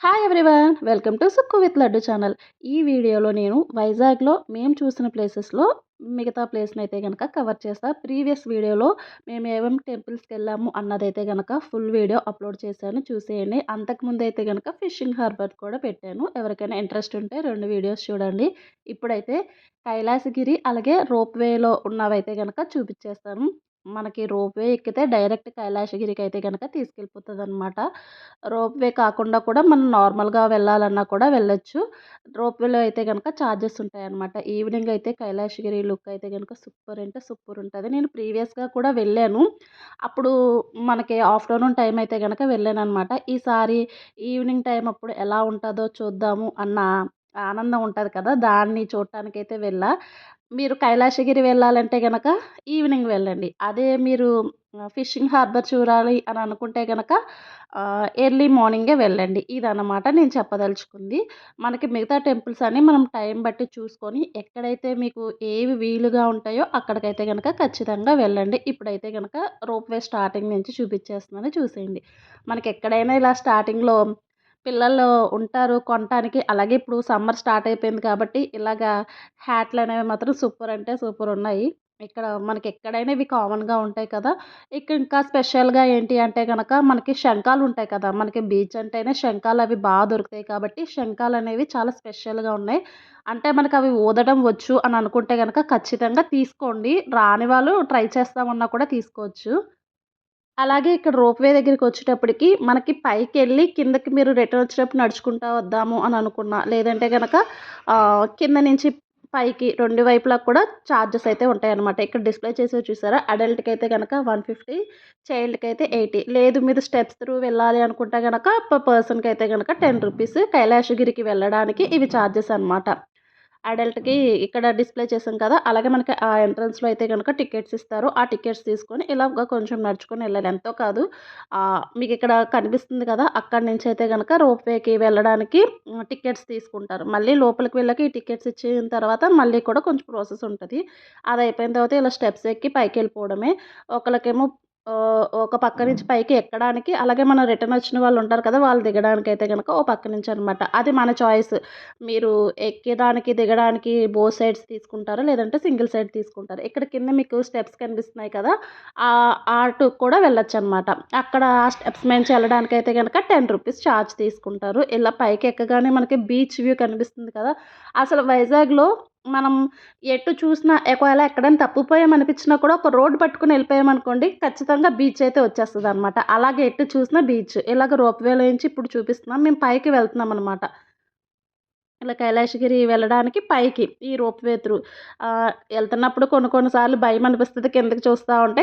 Hi everyone welcome to Sukku with Laddu channel ఈ వీడియోలో నేను వైజాగ్లో మేము చూసిన ప్లేసెస్లో మిగతా ప్లేస్ని అయితే కనుక కవర్ చేస్తా. ప్రీవియస్ వీడియోలో మేము ఏమేమి టెంపుల్స్కి వెళ్ళాము అన్నదైతే కనుక ఫుల్ వీడియో అప్లోడ్ చేశాను. చూసేయండి. అంతకుముందు అయితే కనుక ఫిషింగ్ హార్బర్ కూడా పెట్టాను. ఎవరికైనా ఇంట్రెస్ట్ ఉంటే రెండు వీడియోస్ చూడండి. ఇప్పుడైతే కైలాసగిరి అలాగే రోప్ వేలో ఉన్నవైతే కనుక చూపించేస్తాను మనకి రోప్వే ఎక్కితే డైరెక్ట్ కైలాసగిరికి అయితే కనుక తీసుకెళ్ళిపోతుంది అనమాట రోప్వే కాకుండా కూడా మనం నార్మల్గా వెళ్ళాలన్నా కూడా వెళ్ళొచ్చు. రోప్వేలో అయితే కనుక ఛార్జెస్ ఉంటాయన్నమాట ఈవినింగ్ అయితే కైలాసగిరి లుక్ అయితే కనుక సూపర్ అంటే సూపర్ ఉంటుంది. నేను ప్రీవియస్గా కూడా వెళ్ళాను. అప్పుడు మనకి ఆఫ్టర్నూన్ టైం అయితే కనుక వెళ్ళాను అనమాట ఈసారి ఈవినింగ్ టైం అప్పుడు ఎలా ఉంటుందో చూద్దాము అన్న ఆనందం ఉంటుంది కదా! దాన్ని చూడటానికైతే వెళ్ళా. మీరు కైలాసగిరి వెళ్ళాలంటే కనుక ఈవినింగ్ వెళ్ళండి. అదే మీరు ఫిషింగ్ హార్బర్ చూడాలి అని అనుకుంటే కనుక ఎర్లీ మార్నింగే వెళ్ళండి. ఇదన్నమాట నేను చెప్పదలుచుకుంది. మనకి మిగతా టెంపుల్స్ అన్నీ మనం టైం బట్టి చూసుకొని ఎక్కడైతే మీకు ఏవి వీలుగా ఉంటాయో అక్కడికైతే కనుక ఖచ్చితంగా వెళ్ళండి. ఇప్పుడైతే కనుక రోప్వే స్టార్టింగ్ నుంచి చూపించేస్తున్నాను చూసేయండి. మనకి ఎక్కడైనా ఇలా స్టార్టింగ్లో పిల్లలు ఉంటారు కొనటానికి. అలాగే ఇప్పుడు సమ్మర్ స్టార్ట్ అయిపోయింది కాబట్టి ఇలాగా హ్యాట్లు అనేవి మాత్రం సూపర్ అంటే సూపర్ ఉన్నాయి. ఇక్కడ మనకి ఎక్కడైనా ఇవి కామన్గా ఉంటాయి కదా. ఇక్కడ ఇంకా స్పెషల్గా ఏంటి అంటే కనుక మనకి శంఖాలు ఉంటాయి కదా. మనకి బీచ్ అంటేనే శంఖాలు అవి బాగా దొరుకుతాయి కాబట్టి శంఖాలు అనేవి చాలా స్పెషల్గా ఉన్నాయి. అంటే మనకు అవి ఊదడం వచ్చు అని అనుకుంటే కనుక ఖచ్చితంగా తీసుకోండి. రాని వాళ్ళు ట్రై చేస్తామన్నా కూడా తీసుకోవచ్చు. అలాగే ఇక్కడ రోప్వే దగ్గరికి వచ్చేటప్పటికి మనకి పైకి వెళ్ళి కిందకి మీరు రిటర్న్ వచ్చేటప్పుడు నడుచుకుంటా వద్దాము అని అనుకున్నా. లేదంటే కనుక కింద నుంచి పైకి రెండు వైపులా కూడా ఛార్జెస్ అయితే ఉంటాయన్నమాట. ఇక్కడ డిస్ప్లే చేసి చూసారా? అడల్ట్కి అయితే కనుక వన్ ఫిఫ్టీ చైల్డ్కి అయితే ఎయిటీ. లేదు మీరు స్టెప్స్ త్రూ వెళ్ళాలి అనుకుంటే కనుక పర్ పర్సన్కి అయితే కనుక టెన్ రూపీస్ కైలాసగిరికి వెళ్ళడానికి ఇవి ఛార్జెస్ అనమాట అడల్ట్కి ఇక్కడ డిస్ప్లే చేసాం కదా అలాగే మనకి ఆ ఎంట్రన్స్లో అయితే కనుక టికెట్స్ ఇస్తారు. ఆ టికెట్స్ తీసుకొని ఇలా కొంచెం నడుచుకొని వెళ్ళాలి. ఎంతో కాదు. మీకు ఇక్కడ కనిపిస్తుంది కదా అక్కడి నుంచి అయితే కనుక రోప్వేకి వెళ్ళడానికి టికెట్స్ తీసుకుంటారు. మళ్ళీ లోపలికి వెళ్ళకి ఈ టికెట్స్ ఇచ్చిన తర్వాత మళ్ళీ కూడా కొంచెం ప్రాసెస్ ఉంటుంది. అది అయిపోయిన తర్వాత ఇలా స్టెప్స్ ఎక్కి పైకి వెళ్ళిపోవడమే. ఒకరికేమో ఒక పక్క నుంచి పైకి ఎక్కడానికి అలాగే మన రిటర్న్ వచ్చిన వాళ్ళు ఉంటారు కదా వాళ్ళు దిగడానికి అయితే కనుక ఓ పక్క నుంచి అనమాట అది మన చాయిస్. మీరు ఎక్కడానికి దిగడానికి బో సైడ్స్ తీసుకుంటారా లేదంటే సింగిల్ సైడ్ తీసుకుంటారు? ఇక్కడ కింద మీకు స్టెప్స్ కనిపిస్తున్నాయి కదా ఆ అటు కూడా వెళ్ళొచ్చు అనమాట అక్కడ ఆ స్టెప్స్ నుంచి వెళ్ళడానికి అయితే కనుక టెన్ రూపీస్ ఛార్జ్ తీసుకుంటారు. ఇలా పైకి ఎక్కగానే మనకి బీచ్ వ్యూ కనిపిస్తుంది కదా అసలు వైజాగ్లో మనం ఎటు చూసినా ఒకవేళ ఎక్కడైనా తప్పిపోయామనిపించినా కూడా ఒక రోడ్డు పట్టుకుని వెళ్ళిపోయామనుకోండి ఖచ్చితంగా బీచ్ అయితే వచ్చేస్తుంది అనమాట అలాగే ఎటు చూసినా బీచ్. ఇలాగ రోప్వేలో నుంచి ఇప్పుడు చూపిస్తున్నాం. మేము పైకి వెళ్తున్నాం అనమాట ఇలా కైలాసగిరి వెళ్ళడానికి పైకి ఈ రోప్వే త్రూ. వెళ్తున్నప్పుడు కొన్ని కొన్నిసార్లు భయం అనిపిస్తుంది. కిందకి చూస్తూ ఉంటే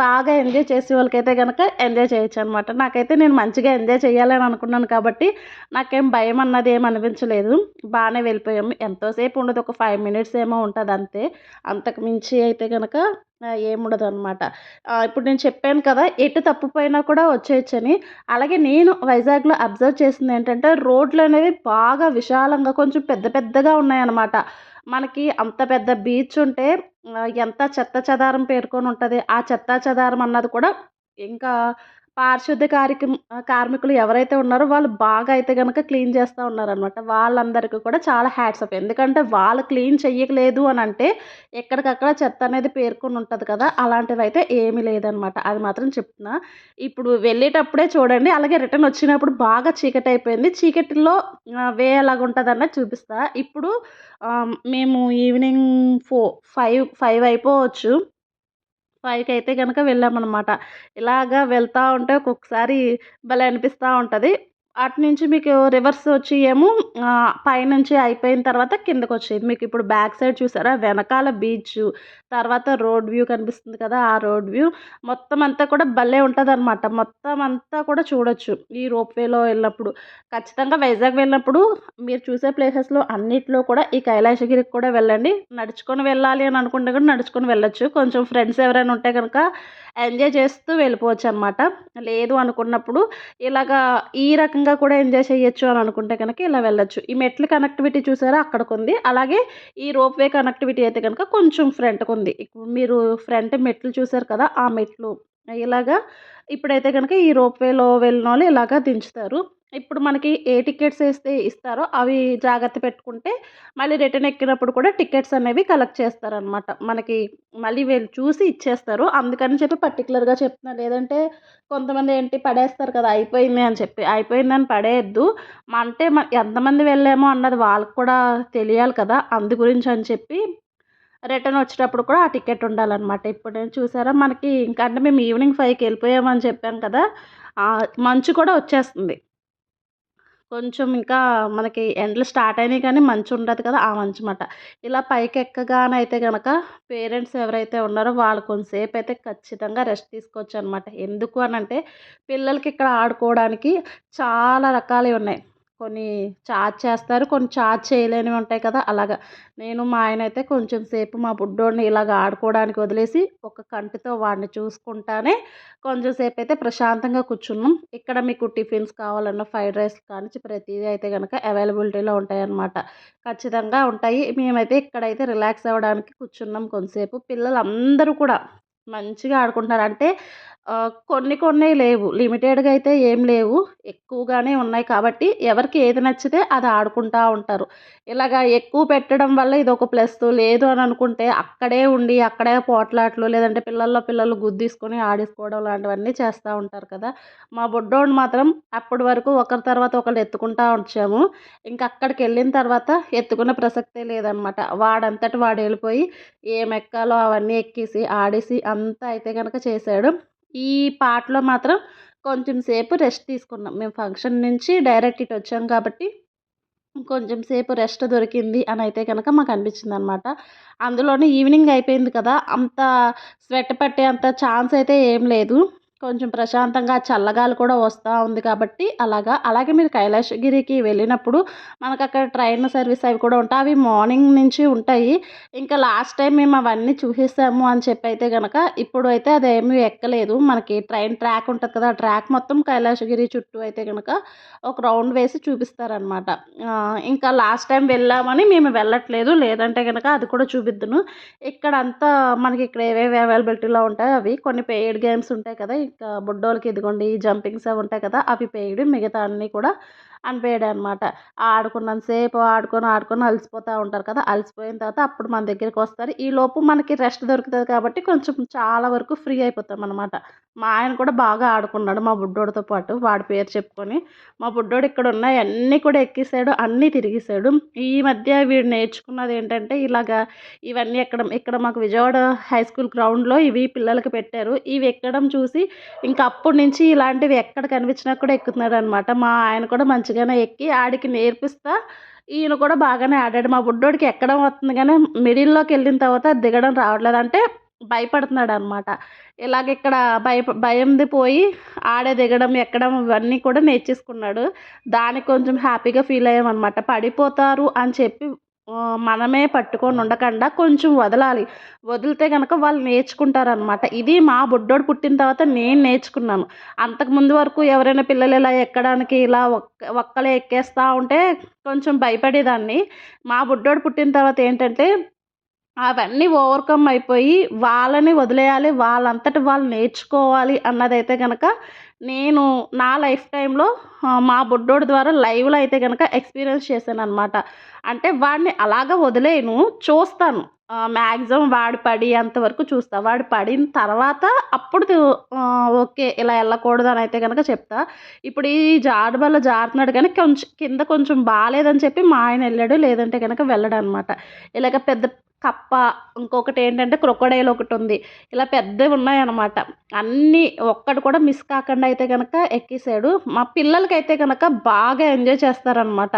బాగా ఎంజాయ్ చేసే వాళ్ళకైతే కనుక ఎంజాయ్ చేయొచ్చు అనమాట నాకైతే నేను మంచిగా ఎంజాయ్ చేయాలని అనుకున్నాను కాబట్టి నాకేం భయం అన్నది ఏం అనిపించలేదు. బాగానే వెళ్ళిపోయాము ఎంతోసేపు ఉండదు. ఒక ఫైవ్ మినిట్స్ ఏమో ఉంటుంది అంతే. అంతకు మించి అయితే కనుక ఏముండదు అనమాట ఇప్పుడు నేను చెప్పాను కదా ఎటు తప్పిపోయినా కూడా వచ్చేయచ్చని. అలాగే నేను వైజాగ్లో అబ్జర్వ్ చేసింది ఏంటంటే రోడ్లు అనేవి బాగా విశాలంగా కొంచెం పెద్ద పెద్దగా ఉన్నాయన్నమాట. మనకి అంత పెద్ద బీచ్ ఉంటే ఎంత చెత్త చెదారం పేరుకొని ఉంటుంది ఆ చెత్త చెదారం అన్నది కూడా ఇంకా పారిశుద్ధ కార్యక కార్మికులు ఎవరైతే ఉన్నారో వాళ్ళు బాగా అయితే కనుక క్లీన్ చేస్తూ ఉన్నారనమాట వాళ్ళందరికీ కూడా చాలా హ్యాట్స్ అప్ ఎందుకంటే వాళ్ళు క్లీన్ చెయ్యలేదు అని అంటే ఎక్కడికక్కడ చెత్త అనేది పేర్కొని ఉంటుంది కదా అలాంటివి అయితే ఏమీ లేదనమాట అది మాత్రం చెప్తున్నా. ఇప్పుడు వెళ్ళేటప్పుడే చూడండి అలాగే రిటర్న్ వచ్చినప్పుడు బాగా చీకటి అయిపోయింది. చీకటిలో వే ఎలాగ ఉంటుంది అన్నది చూపిస్తా. ఇప్పుడు మేము ఈవినింగ్ ఫోర్ ఫైవ్ ఫైవ్ అయిపోవచ్చు. పైకి అయితే కనుక వెళ్ళామన్నమాట. ఇలాగా వెళ్తూ ఉంటే ఒక్కొక్కసారి భలే అనిపిస్తూ ఉంటుంది. అటు నుంచి మీకు రివర్స్ వచ్చి ఏమో పైనుంచి అయిపోయిన తర్వాత కిందకు వచ్చేది. మీకు ఇప్పుడు బ్యాక్ సైడ్ చూసారా? వెనకాల బీచ్ తర్వాత రోడ్ వ్యూ కనిపిస్తుంది కదా ఆ రోడ్ వ్యూ మొత్తం అంతా కూడా భలే ఉంటుంది అనమాట మొత్తం అంతా కూడా చూడొచ్చు ఈ రోప్వేలో వెళ్ళినప్పుడు. ఖచ్చితంగా వైజాగ్ వెళ్ళినప్పుడు మీరు చూసే ప్లేసెస్లో అన్నిట్లో కూడా ఈ కైలాసగిరికి కూడా వెళ్ళండి. నడుచుకొని వెళ్ళాలి అని అనుకుంటే కూడా నడుచుకొని వెళ్ళొచ్చు. కొంచెం ఫ్రెండ్స్ ఎవరైనా ఉంటే కనుక ఎంజాయ్ చేస్తూ వెళ్ళిపోవచ్చు అనమాట లేదు అనుకున్నప్పుడు ఇలాగా ఈ రకంగా కూడా ఎంజాయ్ చేయొచ్చు అని అనుకుంటే కనుక ఇలా వెళ్ళొచ్చు. ఈ మెట్ల కనెక్టివిటీ చూసారా? అక్కడికి ఉంది. అలాగే ఈ రోప్వే కనెక్టివిటీ అయితే కనుక కొంచెం ఫ్రంట్కి ఉంది. మీరు ఫ్రంట్ మెట్లు చూసారు కదా ఆ మెట్లు. ఇలాగా ఇప్పుడైతే కనుక ఈ రోప్వేలో వెళ్ళిన వాళ్ళు ఇలాగా దించుతారు. ఇప్పుడు మనకి ఏ టికెట్స్ వేస్తే ఇస్తారో అవి జాగ్రత్త పెట్టుకుంటే మళ్ళీ రిటర్న్ ఎక్కినప్పుడు కూడా టికెట్స్ అనేవి కలెక్ట్ చేస్తారనమాట. మనకి మళ్ళీ వీళ్ళు చూసి ఇచ్చేస్తారు. అందుకని చెప్పి పర్టికులర్గా చెప్తున్నా. లేదంటే కొంతమంది ఏంటి పడేస్తారు కదా అయిపోయింది అని చెప్పి. అయిపోయిందని పడేయద్దు. అంటే ఎంతమంది వెళ్ళామో అన్నది వాళ్ళకి కూడా తెలియాలి కదా అందు గురించి అని చెప్పి రిటర్న్ వచ్చేటప్పుడు కూడా ఆ టికెట్ ఉండాలన్నమాట ఇప్పుడు నేను చూసారా మనకి ఇంకా అంటే మేము ఈవినింగ్ ఫైవ్కి వెళ్ళిపోయామని చెప్పాం కదా మంచు కూడా వచ్చేస్తుంది. కొంచెం ఇంకా మనకి ఎండలు స్టార్ట్ అయినాయి కానీ మంచు ఉండదు కదా ఆ మంచు మాట. ఇలా పైకి ఎక్కగానైతే కనుక పేరెంట్స్ ఎవరైతే ఉన్నారో వాళ్ళు కొంతసేపు అయితే ఖచ్చితంగా రెస్ట్ తీసుకోవచ్చు అనమాట ఎందుకు అని అంటే పిల్లలకి ఇక్కడ ఆడుకోవడానికి చాలా రకాలు ఉన్నాయి కొన్ని చార్జ్ చేస్తారు. కొన్ని చార్జ్ చేయలేనివి ఉంటాయి కదా! అలాగా. నేను మా ఆయన అయితే కొంచెం సేపు మా బుడ్డోడిని ఇలాగ ఆడుకోవడానికి వదిలేసి ఒక కంటితో వాడిని చూసుకుంటానే కొంచెం సేపు అయితే ప్రశాంతంగా కూర్చున్నాం. ఇక్కడ మీకు టిఫిన్స్ కావాలన్నా ఫ్రైడ్ రైస్ కానీ ప్రతిదీ అయితే కనుక అవైలబిలిటీలో ఉంటాయన్నమాట. ఖచ్చితంగా ఉంటాయి. మేమైతే ఇక్కడైతే రిలాక్స్ అవ్వడానికి కూర్చున్నాం కొంతసేపు. పిల్లలు అందరూ కూడా మంచిగా ఆడుకుంటున్నారు. అంటే కొన్ని కొన్ని లేవు. లిమిటెడ్గా అయితే ఏం లేవు. ఎక్కువగానే ఉన్నాయి కాబట్టి ఎవరికి ఏది నచ్చితే అది ఆడుకుంటూ ఉంటారు. ఇలాగ ఎక్కువ పెట్టడం వల్ల ఇది ఒక ప్లస్ లేదు అని అనుకుంటే అక్కడే ఉండి అక్కడే పోట్లాట్లు లేదంటే పిల్లల్లో పిల్లలు గుద్దీసుకొని ఆడేసుకోవడం లాంటివన్నీ చేస్తూ ఉంటారు కదా. మా బుడ్డోడు మాత్రం అప్పటి వరకు ఒకరి తర్వాత ఒకరు ఎత్తుకుంటూ వచ్చాము. ఇంకా అక్కడికి వెళ్ళిన తర్వాత ఎత్తుకునే ప్రసక్తే లేదనమాట వాడంతటి వాడు వెళ్ళిపోయి ఏం ఎక్కాలో అవన్నీ ఎక్కేసి ఆడేసి అంతా అయితే కనుక చేశాడు. ఈ పాటలో మాత్రం కొంచెం సేపు రెస్ట్ తీసుకున్నాం. మేము ఫంక్షన్ నుంచి డైరెక్ట్ ఇటు వచ్చాం కాబట్టి కొంచెం సేపు రెస్ట్ దొరికింది అని అయితే కనుక మాకు అనిపించింది అనమాట అందులోనే ఈవినింగ్ అయిపోయింది కదా అంత స్వెట్ పట్టే అంత ఛాన్స్ అయితే ఏం లేదు. కొంచెం ప్రశాంతంగా చల్లగాలి కూడా వస్తూ ఉంది కాబట్టి అలాగా. అలాగే మీరు కైలాసగిరికి వెళ్ళినప్పుడు మనకు అక్కడ ట్రైన్ సర్వీస్ అవి కూడా ఉంటాయి. అవి మార్నింగ్ నుంచి ఉంటాయి. ఇంకా లాస్ట్ టైం మేము అవన్నీ చూసేసాము అని చెప్పి అయితే కనుక ఇప్పుడు అయితే అదేమీ ఎక్కలేదు. మనకి ట్రైన్ ట్రాక్ ఉంటుంది కదా ట్రాక్ మొత్తం కైలాసగిరి చుట్టూ అయితే కనుక ఒక రౌండ్ వేసి చూపిస్తారనమాట ఇంకా లాస్ట్ టైం వెళ్ళామని మేము వెళ్ళట్లేదు. లేదంటే కనుక అది కూడా చూపిద్దును. ఇక్కడ అంతా మనకి ఇక్కడ ఏవేవి అవైలబిలిటీలో ఉంటాయి అవి. కొన్ని పెయిడ్ గేమ్స్ ఉంటాయి కదా బుడ్డోళ్ళకి ఇదిగోండి జంపింగ్స్ అవి ఉంటాయి కదా అవి పేయడం మిగతా అన్నీ కూడా అన్పెయిడ్ అనమాట ఆడుకున్నంతసేపు ఆడుకొని ఆడుకొని అలసిపోతూ ఉంటారు కదా! అలసిపోయిన తర్వాత అప్పుడు మన దగ్గరికి వస్తారు. ఈ లోపు మనకి రెస్ట్ దొరుకుతుంది కాబట్టి కొంచెం చాలా వరకు ఫ్రీ అయిపోతాం అనమాట మా ఆయన కూడా బాగా ఆడుకున్నాడు మా బుడ్డోడితో పాటు. వాడి పేరు చెప్పుకొని మా బుడ్డోడు ఇక్కడ ఉన్నాయి అన్నీ కూడా ఎక్కిసాడు అన్నీ తిరిగేసాడు. ఈ మధ్య వీడు నేర్చుకున్నది ఏంటంటే ఇలాగా ఇవన్నీ ఎక్కడ ఇక్కడ మాకు విజయవాడ హై స్కూల్ గ్రౌండ్లో ఇవి పిల్లలకి పెట్టారు. ఇవి ఎక్కడం చూసి ఇంకా అప్పటి నుంచి ఇలాంటివి ఎక్కడ కనిపించినా కూడా ఎక్కుతున్నాడు అనమాట మా ఆయన కూడా మంచి మంచిగానే ఎక్కి ఆడికి నేర్పిస్తా. ఈయన కూడా బాగానే ఆడాడు. మా బుడ్డోడికి ఎక్కడం వస్తుంది కానీ మిడిల్లోకి వెళ్ళిన తర్వాత దిగడం రావట్లేదు. అంటే భయపడుతున్నాడు అనమాట ఇలాగ ఇక్కడ భయ భయంది పోయి ఆడే దిగడం ఎక్కడం ఇవన్నీ కూడా నేర్చేసుకున్నాడు. దానికి కొంచెం హ్యాపీగా ఫీల్ అయ్యామన్నమాట పడిపోతారు అని చెప్పి మనమే పట్టుకొని ఉండకుండా కొంచెం వదలాలి. వదిలితే కనుక వాళ్ళు నేర్చుకుంటారనమాట ఇది మా బుడ్డోడు పుట్టిన తర్వాత నేను నేర్చుకున్నాను. అంతకుముందు వరకు ఎవరైనా పిల్లలు ఇలా ఎక్కడానికి ఇలా ఒక్క ఒక్కలే ఎక్కేస్తూ ఉంటే కొంచెం భయపడేదాన్ని. మా బుడ్డోడు పుట్టిన తర్వాత ఏంటంటే అవన్నీ ఓవర్కమ్ అయిపోయి వాళ్ళని వదిలేయాలి వాళ్ళంతటి వాళ్ళు నేర్చుకోవాలి అన్నదైతే కనుక నేను నా లైఫ్ టైంలో మా బుడ్డోడి ద్వారా లైవ్లో అయితే కనుక ఎక్స్పీరియన్స్ చేశాను అనమాట అంటే వాడిని అలాగ వదిలేను చూస్తాను. మ్యాక్సిమం వాడు పడి అంతవరకు చూస్తా. వాడు పడిన తర్వాత అప్పుడు ఓకే ఇలా వెళ్ళకూడదు అని అయితే కనుక చెప్తా. ఇప్పుడు ఈ జాడు వల్ల జారుతున్నాడు కానీ కొంచెం కింద కొంచెం బాగాలేదని చెప్పి మా ఆయన వెళ్ళాడు లేదంటే కనుక వెళ్ళడు అనమాట ఇలాగ పెద్ద కప్ప ఇంకొకటి ఏంటంటే క్రొకడైల్ ఒకటి ఉంది. ఇలా పెద్దవి ఉన్నాయన్నమాట. అన్నీ ఒక్కటి కూడా మిస్ కాకుండా అయితే కనుక ఎక్కేసాడు. మా పిల్లలకైతే కనుక బాగా ఎంజాయ్ చేస్తారనమాట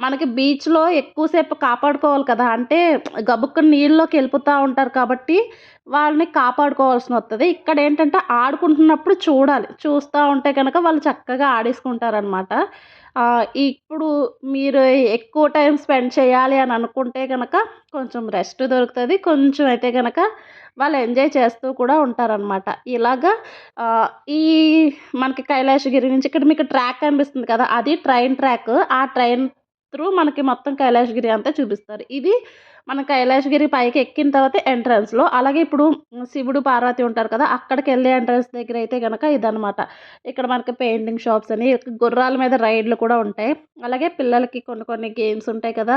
మనకి బీచ్లో ఎక్కువసేపు కాపాడుకోవాలి కదా. అంటే గబుక్కుని నీళ్ళలోకి వెళ్ళిపోతూ ఉంటారు కాబట్టి వాళ్ళని కాపాడుకోవాల్సి వస్తుంది ఇక్కడ ఏంటంటే ఆడుకుంటున్నప్పుడు చూడాలి. చూస్తూ ఉంటే కనుక వాళ్ళు చక్కగా ఆడేసుకుంటారనమాట ఇప్పుడు మీరు ఎక్కువ టైం స్పెండ్ చేయాలి అని అనుకుంటే కనుక కొంచెం రెస్ట్ దొరుకుతుంది. కొంచెం అయితే కనుక వాళ్ళు ఎంజాయ్ చేస్తూ కూడా ఉంటారనమాట ఇలాగా ఈ మనకి కైలాసగిరి నుంచి ఇక్కడ మీకు ట్రాక్ కనిపిస్తుంది కదా అది ట్రైన్ ట్రాక్. ఆ ట్రైన్ త్రూ మనకి మొత్తం కైలాసగిరి అంతా చూపిస్తారు. ఇది మన కైలాసగిరి పైకి ఎక్కిన తర్వాత ఎంట్రన్స్లో అలాగే ఇప్పుడు శివుడు పార్వతి ఉంటారు కదా అక్కడికి వెళ్ళే ఎంట్రన్స్ దగ్గర అయితే కనుక ఇదనమాట ఇక్కడ మనకి పెయింటింగ్ షాప్స్ అని గుర్రాల మీద రైడ్లు కూడా ఉంటాయి. అలాగే పిల్లలకి కొన్ని కొన్ని గేమ్స్ ఉంటాయి కదా.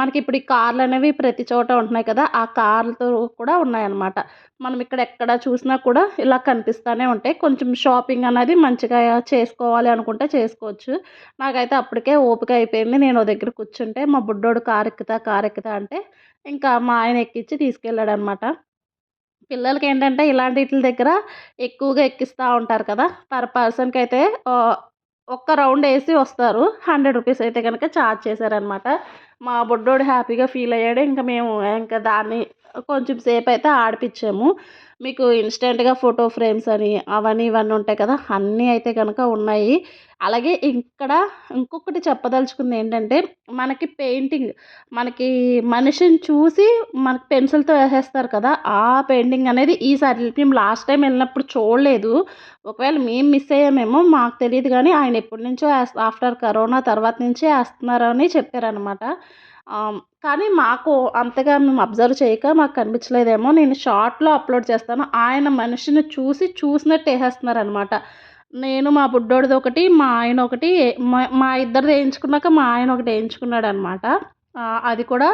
మనకి ఇప్పుడు ఈ కార్లు అనేవి ప్రతి చోట ఉంటున్నాయి కదా ఆ కార్లతో కూడా ఉన్నాయన్నమాట. మనం ఇక్కడ ఎక్కడ చూసినా కూడా ఇలా కనిపిస్తూనే ఉంటాయి. కొంచెం షాపింగ్ అనేది మంచిగా చేసుకోవాలి అనుకుంటే చేసుకోవచ్చు. నాకైతే అప్పటికే ఓపిక అయిపోయింది. నేను దగ్గర కూర్చుంటే మా బుడ్డోడు కారు ఎక్కుతా కారు ఎక్కుతా అంటే ఇంకా మా ఆయన ఎక్కించి తీసుకెళ్ళాడు అనమాట పిల్లలకి ఏంటంటే ఇలాంటి వీటి దగ్గర ఎక్కువగా ఎక్కిస్తూ ఉంటారు కదా! పర్ పర్సన్కి అయితే ఒక్క రౌండ్ వేసి వస్తారు. హండ్రెడ్ రూపీస్ అయితే కనుక ఛార్జ్ చేశారనమాట. మా బుడ్డోడు హ్యాపీగా ఫీల్ అయ్యాడు. ఇంకా మేము ఇంకా దాన్ని కొంచెం సేపు అయితే ఆడిపించాము మీకు ఇన్స్టెంట్గా ఫోటో ఫ్రేమ్స్ అని అవన్నీ ఇవన్నీ ఉంటాయి కదా! అన్నీ అయితే కనుక ఉన్నాయి. అలాగే ఇక్కడ ఇంకొకటి చెప్పదలుచుకుంది ఏంటంటే మనకి పెయింటింగ్ మనకి మనిషిని చూసి మనకి పెన్సిల్తో వేసేస్తారు కదా ఆ పెయింటింగ్ అనేది ఈసారి మేము లాస్ట్ టైం వెళ్ళినప్పుడు చూడలేదు. ఒకవేళ మేము మిస్ అయ్యామేమో మాకు తెలియదు కానీ ఆయన ఎప్పటి నుంచో ఆఫ్టర్ కరోనా తర్వాత నుంచే వేస్తున్నారని చెప్పారనమాట కానీ మాకు అంతగా మేము అబ్జర్వ్ చేయక మాకు కనిపించలేదేమో. నేను షార్ట్లో అప్లోడ్ చేస్తాను. ఆయన మనిషిని చూసి చూసినట్టు వేసేస్తున్నారనమాట నేను మా బుడ్డోడిది ఒకటి మా ఆయన ఒకటి మా మా ఇద్దరిది వేయించుకున్నాక మా ఆయన ఒకటి వేయించుకున్నాడు అనమాట అది కూడా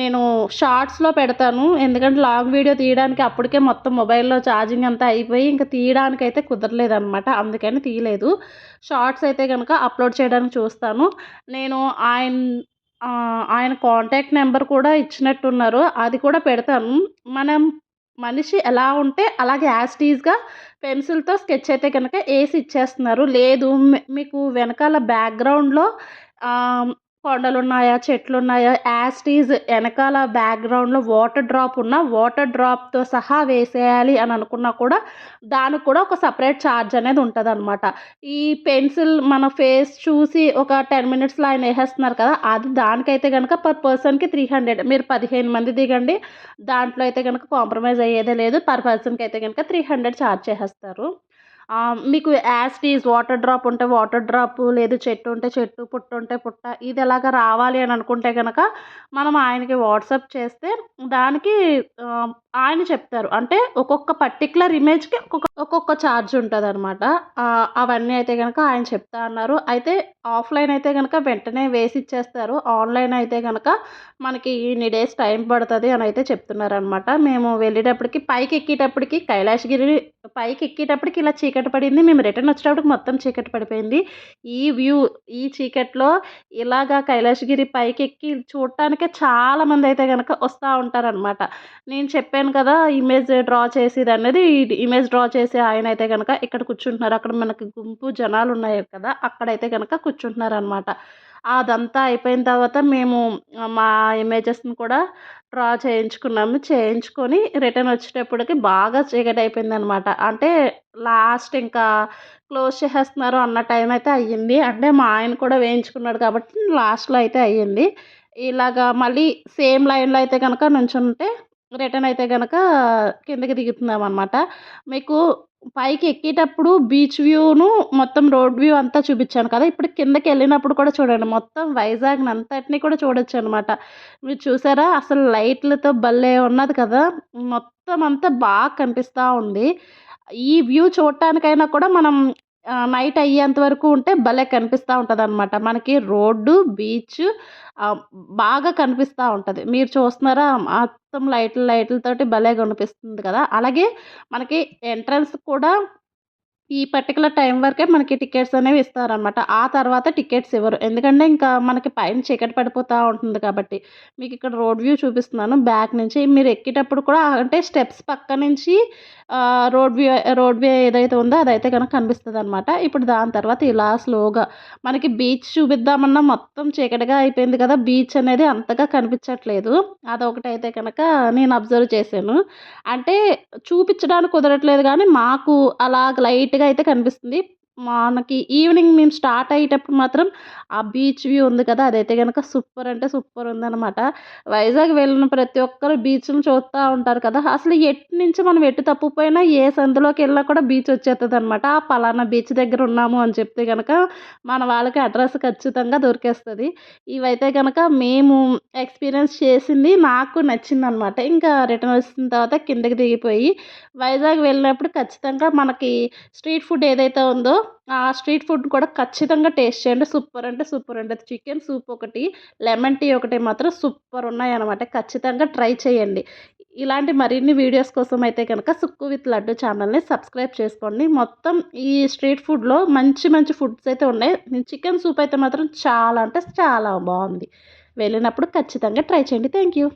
నేను షార్ట్స్లో పెడతాను. ఎందుకంటే లాంగ్ వీడియో తీయడానికి అప్పటికే మొత్తం మొబైల్లో ఛార్జింగ్ అంతా అయిపోయి ఇంకా తీయడానికి అయితే కుదరలేదు అనమాట అందుకని తీయలేదు. షార్ట్స్ అయితే కనుక అప్లోడ్ చేయడానికి చూస్తాను. నేను ఆయన ఆయన కాంటాక్ట్ నెంబర్ కూడా ఇచ్చినట్టున్నారు. అది కూడా పెడతాను. మనం మనిషి ఎలా ఉంటే అలాగే యాస్టీజ్గా పెన్సిల్తో స్కెచ్ అయితే కనుక వేసి ఇచ్చేస్తున్నారు. లేదు మీకు వెనకాల బ్యాక్గ్రౌండ్లో కొండలు ఉన్నాయా చెట్లు ఉన్నాయా యాస్టీజ్ వెనకాల బ్యాక్గ్రౌండ్లో వాటర్ డ్రాప్ ఉన్న వాటర్ డ్రాప్తో సహా వేసేయాలి అని అనుకున్నా కూడా దానికి కూడా ఒక సపరేట్ ఛార్జ్ అనేది ఉంటుంది అనమాట ఈ పెన్సిల్ మన ఫేస్ చూసి ఒక టెన్ మినిట్స్లో ఆయన వేసేస్తున్నారు కదా అది దానికైతే కనుక పర్ పర్సన్కి త్రీ హండ్రెడ్ మీరు పదిహేను మంది దిగండి దాంట్లో అయితే కనుక కాంప్రమైజ్ అయ్యేదే లేదు పర్ పర్సన్కి అయితే కనుక త్రీ హండ్రెడ్ ఛార్జ్ చేసేస్తారు. మీకు యాజ్ టీజ్ వాటర్ డ్రాప్ ఉంటే వాటర్ డ్రాప్ లేదు చెట్టు ఉంటే చెట్టు పుట్ట ఉంటే పుట్ట ఇది ఎలాగ రావాలి అని అనుకుంటే కనుక మనం ఆయనకి వాట్సాప్ చేస్తే దానికి ఆయన చెప్తారు. అంటే ఒక్కొక్క పర్టికులర్ ఇమేజ్కి ఒక్కొక్క ఒక్కొక్క ఛార్జ్ ఉంటుంది అనమాట అవన్నీ అయితే కనుక ఆయన చెప్తా అన్నారు. అయితే ఆఫ్లైన్ అయితే కనుక వెంటనే వేసి ఇచ్చేస్తారు. ఆన్లైన్ అయితే కనుక మనకి ఇన్ని డేస్ టైం పడుతుంది అని అయితే చెప్తున్నారు అనమాట మేము వెళ్ళేటప్పటికి పైకి ఎక్కేటప్పటికి కైలాసగిరి పైకి ఎక్కేటప్పటికి ఇలా చీకటి పడింది. మేము రిటర్న్ వచ్చేటప్పటికి మొత్తం చీకటి పడిపోయింది. ఈ వ్యూ ఈ చీకట్లో ఇలాగా కైలాసగిరి పైకి ఎక్కి చూడటానికే చాలామంది అయితే కనుక వస్తూ ఉంటారనమాట నేను చెప్పాను కదా ఇమేజ్ డ్రా చేసేది అనేది ఇమేజ్ డ్రా చేసే ఆయన అయితే కనుక ఇక్కడ కూర్చుంటున్నారు. అక్కడ మనకి గుంపు జనాలు ఉన్నాయి కదా అక్కడైతే కనుక కూర్చుంటున్నారు అనమాట అదంతా అయిపోయిన తర్వాత మేము మా ఇమేజెస్ని కూడా డ్రా చేయించుకున్నాము. చేయించుకొని రిటర్న్ వచ్చేటప్పటికి బాగా చీకటి అయిపోయింది అనమాట అంటే లాస్ట్ ఇంకా క్లోజ్ చేసేస్తున్నారు అన్న టైం అయితే అయ్యింది. అంటే మా ఆయన కూడా వేయించుకున్నాడు కాబట్టి లాస్ట్లో అయితే అయ్యింది. ఇలాగా మళ్ళీ సేమ్ లైన్లో అయితే కనుక నుంచుంటే రిటర్న్ అయితే కనుక కిందకి దిగుతున్నాం అనమాట మీకు పైకి ఎక్కేటప్పుడు బీచ్ వ్యూను మొత్తం రోడ్ వ్యూ అంతా చూపించాను కదా ఇప్పుడు కిందకి వెళ్ళినప్పుడు కూడా చూడండి మొత్తం వైజాగ్ అంతటిని కూడా చూడొచ్చు అనమాట మీరు చూసారా? అసలు లైట్లతో భలే ఉన్నది కదా మొత్తం అంతా బాగా కనిపిస్తూ ఉంది. ఈ వ్యూ చూడటానికైనా కూడా మనం నైట్ అయ్యేంత వరకు ఉంటే భలే కనిపిస్తూ ఉంటుంది అనమాట మనకి రోడ్డు బీచ్ బాగా కనిపిస్తూ ఉంటుంది. మీరు చూస్తున్నారా మొత్తం లైట్లు లైట్లతోటి భలే కనిపిస్తుంది కదా. అలాగే మనకి ఎంట్రన్స్ కూడా ఈ పర్టికులర్ టైం వరకే మనకి టికెట్స్ అనేవి ఇస్తారనమాట ఆ తర్వాత టికెట్స్ ఇవ్వరు. ఎందుకంటే ఇంకా మనకి పైన చీకటి పడిపోతూ ఉంటుంది కాబట్టి మీకు ఇక్కడ రోడ్ వ్యూ చూపిస్తున్నాను. బ్యాక్ నుంచి మీరు ఎక్కేటప్పుడు కూడా అంటే స్టెప్స్ పక్క నుంచి రోడ్ వ్యూ రోడ్ వే ఏదైతే ఉందో అదైతే కనుక కనిపిస్తుంది అనమాట ఇప్పుడు దాని తర్వాత ఇలా స్లోగా మనకి బీచ్ చూపిద్దామన్నా మొత్తం చీకటిగా అయిపోయింది కదా బీచ్ అనేది అంతగా కనిపించట్లేదు. అదొకటి అయితే కనుక నేను అబ్జర్వ్ చేశాను. అంటే చూపించడానికి కుదరట్లేదు కానీ మాకు అలా లైట్ అయితే కనిపిస్తుంది. మనకి ఈవినింగ్ మేము స్టార్ట్ అయ్యేటప్పుడు మాత్రం ఆ బీచ్ వ్యూ ఉంది కదా అదైతే కనుక సూపర్ అంటే సూపర్ ఉందన్నమాట. వైజాగ్ వెళ్ళిన ప్రతి ఒక్కరు బీచ్ని చూస్తూ ఉంటారు కదా అసలు ఎటు నుంచి మనం ఎటు తప్పిపోయినా ఏ సందులోకి వెళ్ళినా కూడా బీచ్ వచ్చేస్తుంది అనమాట ఆ పలానా బీచ్ దగ్గర ఉన్నాము అని చెప్తే కనుక మన వాళ్ళకి అడ్రస్ ఖచ్చితంగా దొరికేస్తుంది. ఇవైతే కనుక మేము ఎక్స్పీరియన్స్ చేసింది నాకు నచ్చింది అనమాట ఇంకా రిటర్న్ వచ్చిన తర్వాత కిందకి దిగిపోయి వైజాగ్ వెళ్ళినప్పుడు ఖచ్చితంగా మనకి స్ట్రీట్ ఫుడ్ ఏదైతే ఉందో ఆ స్ట్రీట్ ఫుడ్ కూడా ఖచ్చితంగా టేస్ట్ చేయండి. సూపర్ అంటే సూపర్ అంటే చికెన్ సూప్ ఒకటి లెమన్ టీ ఒకటి మాత్రం సూపర్ ఉన్నాయి అనమాట ఖచ్చితంగా ట్రై చేయండి. ఇలాంటి మరిన్ని వీడియోస్ కోసం అయితే కనుక సుక్కు విత్ లడ్డు ఛానల్ని సబ్స్క్రైబ్ చేసుకోండి. మొత్తం ఈ స్ట్రీట్ ఫుడ్లో మంచి మంచి ఫుడ్స్ అయితే ఉన్నాయి. చికెన్ సూప్ అయితే మాత్రం చాలా అంటే చాలా బాగుంది. వెళ్ళినప్పుడు ఖచ్చితంగా ట్రై చేయండి. Thank you